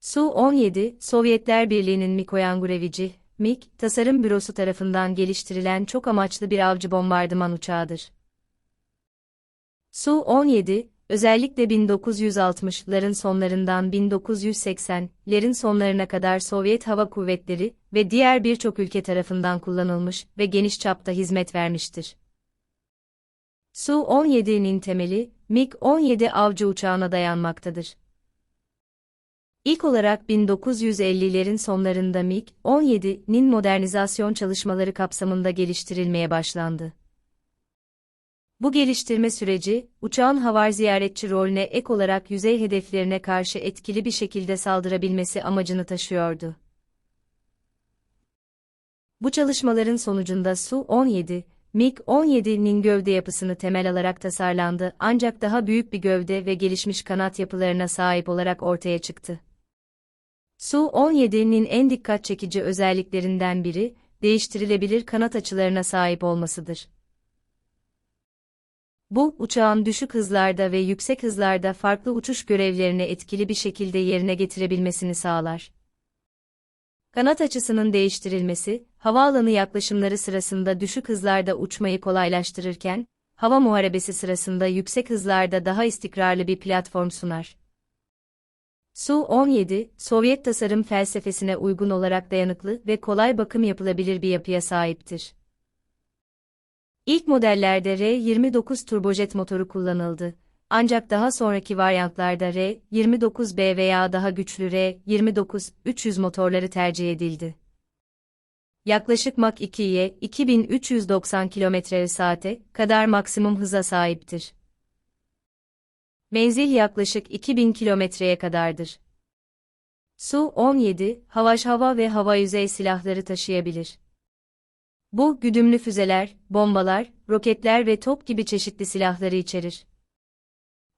Su-17, Sovyetler Birliği'nin Mikoyangurevici, MiG, tasarım bürosu tarafından geliştirilen çok amaçlı bir avcı bombardıman uçağıdır. Su-17, özellikle 1960'ların sonlarından 1980'lerin sonlarına kadar Sovyet Hava Kuvvetleri ve diğer birçok ülke tarafından kullanılmış ve geniş çapta hizmet vermiştir. Su-17'nin temeli, MiG-17 avcı uçağına dayanmaktadır. İlk olarak 1950'lerin sonlarında MiG-17'nin modernizasyon çalışmaları kapsamında geliştirilmeye başlandı. Bu geliştirme süreci, uçağın havar ziyaretçi rolüne ek olarak yüzey hedeflerine karşı etkili bir şekilde saldırabilmesi amacını taşıyordu. Bu çalışmaların sonucunda Su-17, MiG-17'nin gövde yapısını temel alarak tasarlandı ancak daha büyük bir gövde ve gelişmiş kanat yapılarına sahip olarak ortaya çıktı. Su-17'nin en dikkat çekici özelliklerinden biri, değiştirilebilir kanat açılarına sahip olmasıdır. Bu, uçağın düşük hızlarda ve yüksek hızlarda farklı uçuş görevlerini etkili bir şekilde yerine getirebilmesini sağlar. Kanat açısının değiştirilmesi, havaalanı yaklaşımları sırasında düşük hızlarda uçmayı kolaylaştırırken, hava muharebesi sırasında yüksek hızlarda daha istikrarlı bir platform sunar. Su-17, Sovyet tasarım felsefesine uygun olarak dayanıklı ve kolay bakım yapılabilir bir yapıya sahiptir. İlk modellerde R-29 turbojet motoru kullanıldı. Ancak daha sonraki varyantlarda R-29B veya daha güçlü R-29-300 motorları tercih edildi. Yaklaşık Mach 2'ye 2390 km/saate kadar maksimum hıza sahiptir. Menzil yaklaşık 2000 kilometreye kadardır. Su-17, havaş hava ve hava yüzey silahları taşıyabilir. Bu, güdümlü füzeler, bombalar, roketler ve top gibi çeşitli silahları içerir.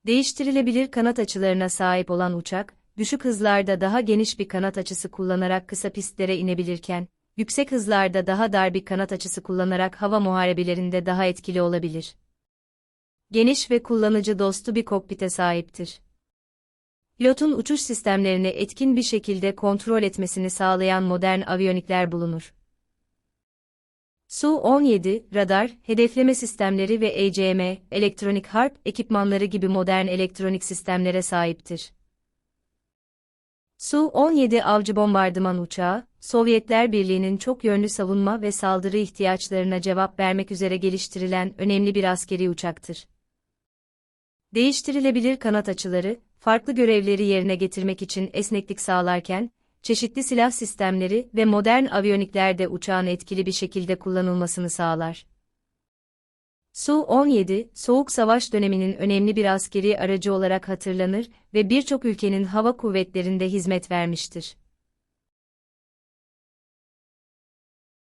Değiştirilebilir kanat açılarına sahip olan uçak, düşük hızlarda daha geniş bir kanat açısı kullanarak kısa pistlere inebilirken, yüksek hızlarda daha dar bir kanat açısı kullanarak hava muharebelerinde daha etkili olabilir. Geniş ve kullanıcı dostu bir kokpite sahiptir. Pilotun uçuş sistemlerini etkin bir şekilde kontrol etmesini sağlayan modern aviyonikler bulunur. Su-17, radar, hedefleme sistemleri ve ECM, elektronik harp ekipmanları gibi modern elektronik sistemlere sahiptir. Su-17 avcı bombardıman uçağı, Sovyetler Birliği'nin çok yönlü savunma ve saldırı ihtiyaçlarına cevap vermek üzere geliştirilen önemli bir askeri uçaktır. Değiştirilebilir kanat açıları, farklı görevleri yerine getirmek için esneklik sağlarken, çeşitli silah sistemleri ve modern aviyoniklerde uçağın etkili bir şekilde kullanılmasını sağlar. Su-17, Soğuk Savaş döneminin önemli bir askeri aracı olarak hatırlanır ve birçok ülkenin hava kuvvetlerinde hizmet vermiştir.